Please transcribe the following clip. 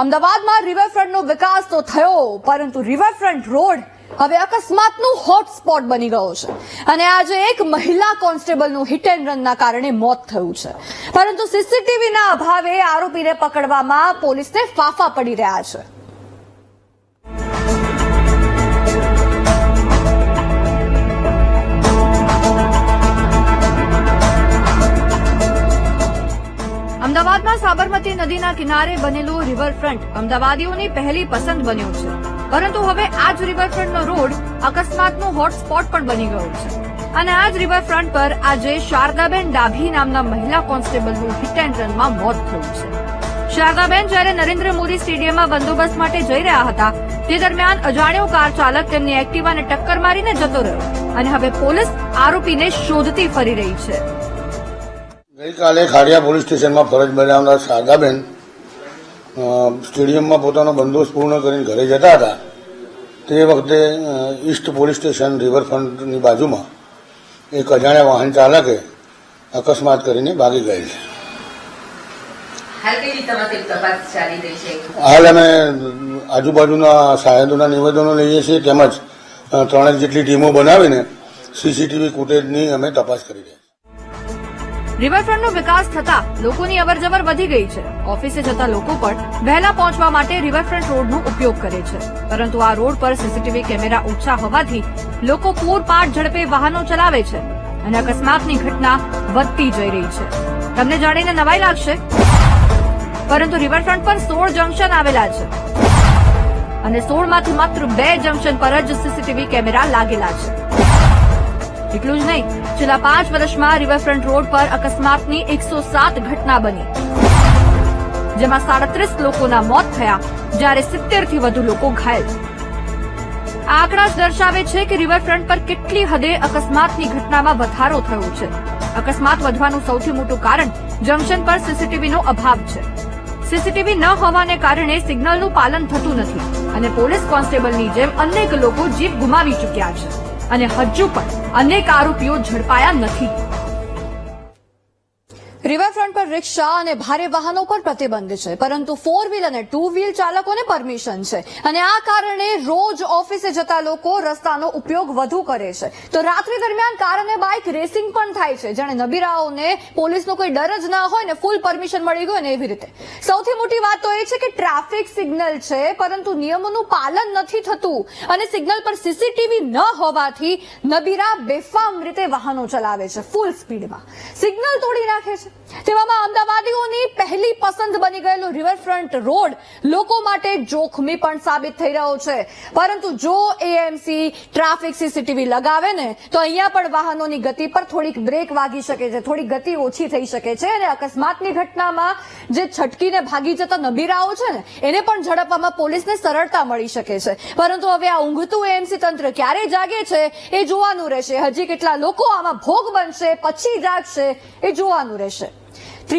અમદાવાદમાં રિવરફ્રન્ટનો વિકાસ તો થયો, પરંતુ રિવરફ્રન્ટ રોડ હવે અકસ્માતનું હોટસ્પોટ બની ગયો છે. અને આજે એક મહિલા કોન્સ્ટેબલનું હિટ એન્ડ રનના કારણે મોત થયું છે. પરંતુ સીસીટીવીના અભાવે આરોપીને પકડવામાં પોલીસને ફાફા પડી રહ્યા છે. અમદાવાદમાં સાબરમતી નદીના કિનારે બનેલું રિવરફ્રન્ટ અમદાવાદીઓની પહેલી પસંદ બન્યો છે. પરંતુ હવે આ જ રિવરફ્રન્ટનો રોડ અકસ્માતનું હોટસ્પોટ પણ બની ગયો છે. અને આ જ રિવરફ્રન્ટ પર આજે શારદાબેન ડાભી નામના મહિલા કોન્સ્ટેબલનું હિટ એન્ડ રનમાં મોત થયું છે. શારદાબેન જ્યારે નરેન્દ્ર મોદી સ્ટેડિયમમાં બંદોબસ્ત માટે જઈ રહ્યા હતા, તે દરમિયાન અજાણ્યો કાર ચાલક તેમની એક્ટિવાને ટક્કર મારીને જતો રહ્યો. અને હવે પોલીસ આરોપીને શોધતી ફરી રહી છે. ગઈકાલે ખાડિયા પોલીસ સ્ટેશનમાં ફરજ બજાવનાર શારદાબેન સ્ટેડિયમમાં પોતાનો બંદોબસ્ત પૂર્ણ કરીને ઘરે જતા હતા. તે વખતે ઈસ્ટ પોલીસ સ્ટેશન રિવરફ્રન્ટની બાજુમાં એક અજાણ્યા વાહન ચાલકે અકસ્માત કરીને ભાગી ગયેલ છે. હાલ અમે આજુબાજુના સાહેદોના નિવેદનો લઈએ છીએ તેમજ ત્રણેક જેટલી ટીમો બનાવીને સીસીટીવી ફૂટેજની અમે તપાસ કરી રહ્યા છીએ. રિવરફ્રન્ટનો વિકાસ થતા લોકોની અવરજવર વધી ગઈ છે. ઓફિસે જતા લોકો પણ વહેલા પહોંચવા માટે રિવરફ્રન્ટ રોડનો ઉપયોગ કરે છે. પરંતુ આ રોડ પર સીસીટીવી કેમેરા ઓછા હોવાથી લોકો પૂરપાટ ઝડપે વાહનો ચલાવે છે અને અકસ્માતની ઘટના વધતી જઈ રહી છે. તમને જાણીને નવાઈ લાગશે. પરંતુ રિવરફ્રન્ટ પર સોળ જંકશન આવેલા છે. અને સોળમાંથી માત્ર બે જંકશન પર જ સીસીટીવી કેમેરા લાગેલા છે. એટલું જ નહીં છેલ્લા પાંચ વર્ષમાં રિવરફ્રન્ટ રોડ પર અકસ્માતની એકસો સાત ઘટના બની જેમાં સાડત્રીસ લોકોના મોત થયા જ્યારે સિત્તેરથી વધુ લોકો ઘાયલ આંકડા દર્શાવે છે કે રિવરફ્રન્ટ પર કેટલી હદે અકસ્માતની ઘટનામાં વધારો થયો છે અકસ્માત વધવાનું સૌથી મોટું કારણ જંકશન પર સીસીટીવીનો અભાવ છે સીસીટીવી ન હોવાને કારણે સિગ્નલનું પાલન થતું નથી, અને પોલીસ કોન્સ્ટેબલની જેમ અનેક લોકો જીભ ગુમાવી ચૂક્યા છે। અને હજુ પણ અનેક આરોપીઓ ઝડપાયા નથી. રિવરફ્રન્ટ પર રિક્ષા અને ભારે વાહનો પર પ્રતિબંધ છે. પરંતુ ફોર વ્હીલ અને ટુ વ્હીલ ચાલકોને પરમિશન છે. અને આ કારણે રોજ ઓફિસે જતા લોકો રસ્તાનો ઉપયોગ વધુ કરે છે. તો રાત્રિ દરમિયાન કાર અને બાઇક રેસિંગ પણ થાય છે. જાણે નબીરાઓને પોલીસનો કોઈ ડર જ ના હોય ને ફૂલ પરમિશન મળી ગયું ને એવી રીતે. સૌથી મોટી વાત તો એ છે કે ટ્રાફિક સિગ્નલ છે, પરંતુ નિયમોનું પાલન નથી થતું. અને સિગ્નલ પર સીસીટીવી ન હોવાથી નબીરા બેફામ રીતે વાહનો ચલાવે છે ફૂલ સ્પીડમાં સિગ્નલ તોડી નાખે છે. તેવામાં અમદાવાદીઓની પહેલી પસંદ બની ગયેલો રિવરફ્રન્ટ રોડ લોકો માટે જોખમી પણ સાબિત થઈ રહ્યો છે. પરંતુ જો એએમસી ટ્રાફિક સીસીટીવી લગાવે ને, તો અહીંયા પણ વાહનોની ગતિ પર થોડીક બ્રેક વાગી શકે છે. થોડી ગતિ ઓછી થઈ શકે છે અને અકસ્માતની ઘટનામાં જે છટકીને ભાગી જતા નબીરાઓ છે ને, એને પણ ઝડપવામાં પોલીસને સરળતા મળી શકે છે. પરંતુ હવે આ ઊંઘતું એએમસી તંત્ર ક્યારે જાગે છે એ જોવાનું રહેશે. હજી કેટલા લોકો આમાં ભોગ બનશે, પછી જાગશે એ જોવાનું રહેશે.